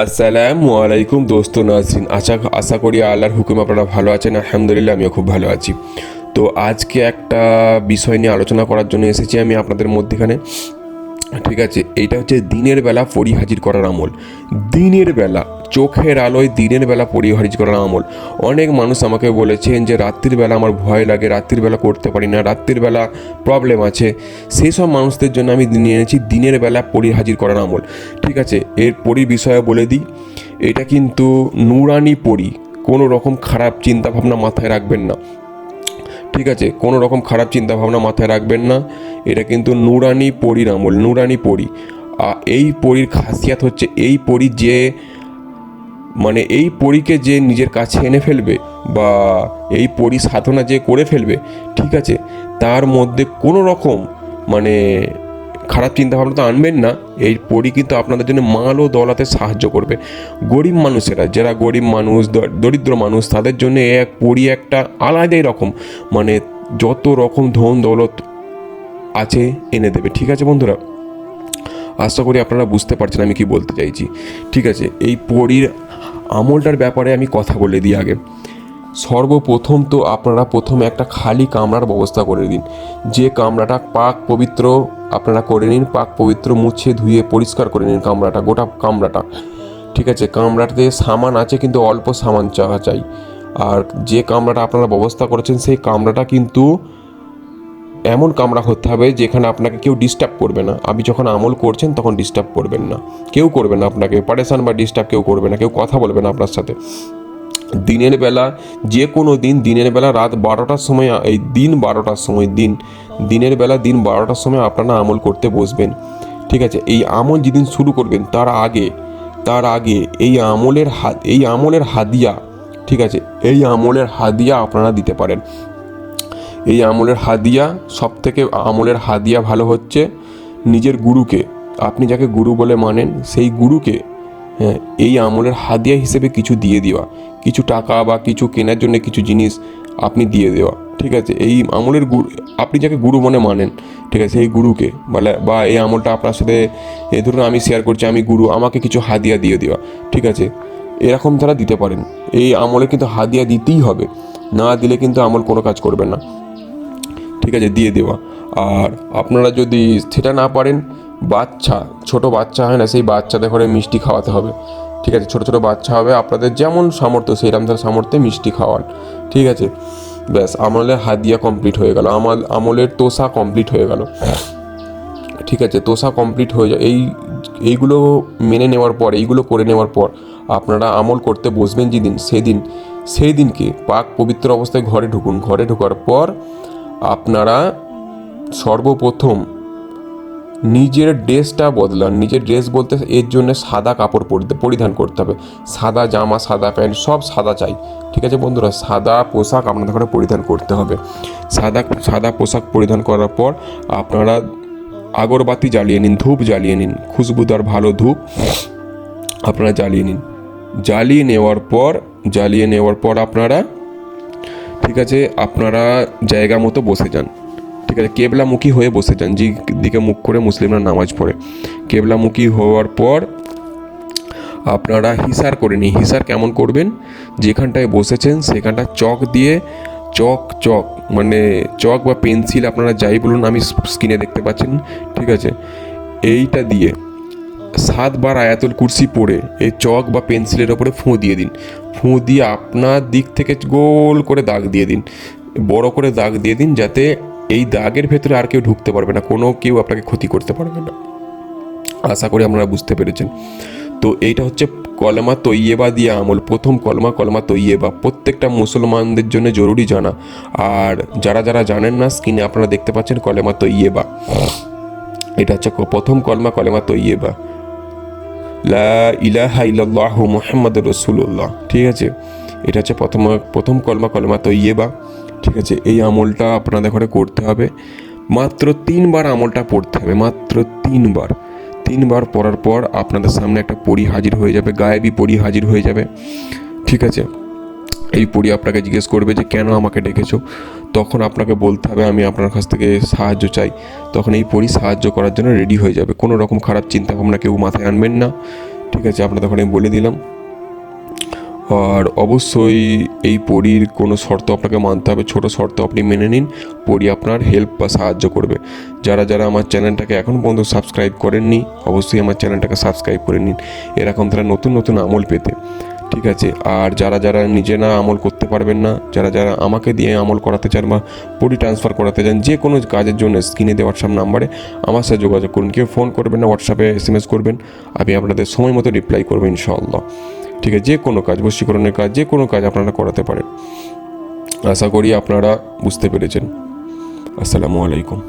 আসসালামু আলাইকুম দোস্ত নাজরিন আশা আশা করি আল্লাহর হুকুম আপনারা ভালো আছেন, আলহামদুলিল্লাহ আমিও খুব ভালো আছি। তো আজকে একটা বিষয় নিয়ে আলোচনা করার জন্য এসেছি আমি আপনাদের মধ্যেখানে। ঠিক আছে, এইটা হচ্ছে দিনের বেলা ফরি হাজির করার আমল। দিনের বেলা চোখের আলোয় দিনের বেলা পরি হাজির করার আমল। অনেক মানুষ আমাকে বলেছেন যে, রাত্রির বেলা আমার ভয় লাগে, রাত্রির বেলা করতে পারি না, রাত্রির বেলা প্রবলেম আছে। সেই সব মানুষদের জন্য আমি নিয়ে এনেছি দিনের বেলা পরিহাজির করার আমল। ঠিক আছে, এর পরির বিষয়ে বলে দিই, এটা কিন্তু নুরানি পরি, কোনো রকম খারাপ চিন্তা ভাবনা মাথায় রাখবেন না। ঠিক আছে, কোনো রকম খারাপ চিন্তা ভাবনা মাথায় রাখবেন না, এটা কিন্তু নুরানি পরির আমল, নুরানি পরি। এই পরির খাসিয়াত হচ্ছে এই পরি যে মানে এই পরীকে যে নিজের কাছে এনে ফেলবে বা এই পরি সাধনা যে করে ফেলবে, ঠিক আছে, তার মধ্যে কোনো রকম মানে খারাপ চিন্তা ভাবনা তো আনবেন না, এই পরি কিন্তু আপনাদের জন্য মাল ও দলাতে সাহায্য করবে। গরিব মানুষেরা, যারা গরিব মানুষ দরিদ্র মানুষ, তাদের জন্য এক পরি একটা আলাদাই রকম মানে যত রকম ধন দৌলত আছে এনে দেবে, ঠিক আছে বন্ধুরা? আশা করি আপনারা বুঝতে পারছেন আমি কি বলতে চাইছি। ঠিক আছে, এই পরীর আমলটার ব্যাপারে আমি কথা বলে দিই আগে। সর্বপ্রথম তো আপনারা প্রথমে একটা খালি কামরার ব্যবস্থা করে দিন। যে কামরাটা পাক পবিত্র আপনারা করে নিন, পাক পবিত্র মুছে ধুয়ে পরিষ্কার করে নিন কামরাটা, গোটা কামরাটা। ঠিক আছে কামরাতে সামান আছে কিন্তু অল্প সামান চাওয়া চাই। আর যে কামরাটা আপনারা ব্যবস্থা করেছেন সেই কামরাটা কিন্তু এমন কামরা হতে হবে যেখানে আপনাকে কেউ ডিস্টার্ব করবে না। আপনি যখন আমল করছেন, তখন ডিস্টার্ব করবেন না। কেউ করবে না আপনাকে। পারেশান বা ডিস্টার্ব কেউ করবে না। কেউ কথা বলবে না আপনার সাথে। দিনের বেলা, যে কোনো দিন, দিনের বেলা রাত বারোটার সময়, এই দিন বারোটার সময়, দিন, দিনের বেলা দিন বারোটার সময় আপনারা আমল করতে বসবেন। ঠিক আছে? এই আমল যেদিন শুরু করবেন, তার আগে তার আগে এই আমলের হাত এই আমলের হাদিয়া, ঠিক আছে? এই আমলের হাদিয়া আপনারা দিতে পারেন। এই আমলের হাদিয়া সব থেকে আমলের হাদিয়া ভালো হচ্ছে নিজের গুরুকে। আপনি যাকে গুরু বলে মানেন, সেই গুরুকে এই আমলের হাদিয়া হিসেবে কিছু দিয়ে দেওয়া। কিছু টাকা বা কিছু কেনার জন্য কিছু জিনিস আপনি দিয়ে দেওয়া, ঠিক আছে? এই আমলের গুরু, আপনি যাকে গুরু মনে মানেন, ঠিক আছে? এই গুরুকে, বলে, বা এই আমলটা আপনার সাথে, এ ধরুন আমি শেয়ার করছি, আমি গুরু, আমাকে কিছু হাদিয়া দিয়ে দেওয়া, ঠিক আছে? এরকম তারা দিতে পারেন, এই আমলে কিন্তু হাদিয়া দিতেই হবে। না দিলে কিন্তু আমল কোনো কাজ করবে না। ঠিক আছে, দিয়ে দেওয়া। আর আপনারা যদি সেটা না পারেন, বাচ্চা, ছোট বাচ্চা হয় না, সেই বাচ্চাদের ঘরে মিষ্টি খাওয়াতে হবে। ঠিক আছে, ছোট ছোট বাচ্চা হবে, আপনাদের যেমন সামর্থ্য সেই রামদার সামর্থ্যে মিষ্টি খাওয়ান। ঠিক আছে, ব্যাস, আমলের হাদিয়া কমপ্লিট হয়ে গেল। আমল, আমলের তোষা কমপ্লিট হয়ে গেল। ঠিক আছে, তোষা কমপ্লিট হয়ে যায়। এই, এইগুলো মেনে নেওয়ার পর, এইগুলো করে নেওয়ার পর, আপনারা আমল করতে বসবেন যেদিন, সেদিন সেই দিনকে পাক পবিত্র অবস্থায় ঘরে ঢুকুন। ঘরে ঢোকার পর আপনারা সর্বপ্রথম নিজের ড্রেসটা বদলান। নিজের ড্রেস বলতে এর জন্য সাদা কাপড় পরিধান করতে হবে। সাদা জামা, সাদা প্যান্ট, সব সাদা চাই। ঠিক আছে বন্ধুরা? সাদা পোশাক আপনাদের ঘরে পরিধান করতে হবে। সাদা সাদা পোশাক পরিধান করার পর আপনারা আগরবাতি জ্বালিয়ে নিন, ধূপ জ্বালিয়ে নিন। খুশবুদার ভালো ধূপ আপনারা জ্বালিয়ে নিন। জ্বালিয়ে নেওয়ার পর, জ্বালিয়ে নেওয়ার পর আপনারা ঠিক আছে, আপনারা জায়গা মতো বসে যান। ঠিক আছে, কেবলামুখী হয়ে বসে যান, যে দিকে মুখ করে মুসলিমরা নামাজ পড়ে। কেবলামুখী হওয়ার পর আপনারা হিসার করে নিন। হিসার কেমন করবেন? যেখানটায় বসেছেন, সেখানটা চক দিয়ে, চক চক মানে চক বা পেন্সিল, আপনারা যাই বলুন, আমি স্ক্রিনে দেখতে পাচ্ছেন, ঠিক আছে? এইটা দিয়ে সাতবার আয়াতুল কুরসি পড়ে, এই চক বা পেন্সিলের ওপরে ফুঁ দিয়ে দিন। ফুঁ দিয়ে আপনার দিক থেকে গোল করে দাগ দিয়ে দিন। বড় করে দাগ দিয়ে দিন যাতে এই দাগের ভেতরে আর কেউ ঢুকতে পারবে না, কোনো কেউ আপনাকে ক্ষতি করতে পারবে না। আশা করি আপনারা বুঝতে পেরেছেন। তো এইটা হচ্ছে কলমা তৈয়েবা দিয়ে আমল, প্রথম কলমা কলমা তৈয়েবা। প্রত্যেকটা মুসলমানদের জন্য জরুরি জানা। আর যারা যারা জানেন না, স্ক্রিনে আপনারা দেখতে পাচ্ছেন কলেমা তৈয়েবা। এটা হচ্ছে প্রথম কলমা, কলেমা তৈয়েবা। লা ইলাহা ইল্লাল্লাহু মুহাম্মদ রসুল্লাহ ঠিক আছে? এটা হচ্ছে প্রথম প্রথম কলমা কলমা তৈয়েবা। ঠিক আছে? এই আমলটা আপনাদের ঘরে করতে হবে। মাত্র তিনবার আমলটা পড়তে হবে, মাত্র তিনবার। তিনবার পড়ার পর আপনাদের সামনে একটা পরি হাজির হয়ে যাবে, গায়েবী পরি হাজির হয়ে যাবে। ঠিক আছে? এই পরি আপনাকে জিজ্ঞেস করবে যে, কেন আমাকে ডেকেছো? তখন আপনাকে বলতে হবে, আমি আপনার কাছ থেকে সাহায্য চাই। তখন এই পরি সাহায্য করার জন্য রেডি হয়ে যাবে। কোনো রকম খারাপ চিন্তা ভাবনা কেউ মাথায় আনবেন না। ঠিক আছে আপনাদের ওখানে বলে দিলাম। আর অবশ্যই এই পরীর কোনো শর্ত আপনাকে মানতে হবে, ছোট শর্ত আপনি মেনে নিন। পরী আপনার হেল্প বা সাহায্য করবে। যারা যারা আমার চ্যানেলটাকে এখন পর্যন্ত সাবস্ক্রাইব করেননি, অবশ্যই আমার চ্যানেলটাকে সাবস্ক্রাইব করে নিন। এরকম তারা নতুন নতুন আমল পেতে। ঠিক আছে। আর যারা যারা নিজেরা আমল করতে পারবেন না, যারা যারা আমাকে দিয়ে আমল করাতে চান বা পরি ট্রান্সফার করাতে চান, যে কোনো কাজের জন্য স্ক্রিনে দেওয়া হোয়াটসঅ্যাপ নাম্বারে আমার সাথে যোগাযোগ করুন। কেউ ফোন করবেন না হোয়াটসঅ্যাপে এস এম এস করবেন। আমি আপনাদের সময় মতো রিপ্লাই করব ইনশাআল্লাহ। ঠিক আছে, যে কোনো কাজ, বশীকরণের কাজ, যে কোনো কাজ আপনারা করাতে পারেন। আশা করি আপনারা বুঝতে পেরেছেন। আসসালামু আলাইকুম।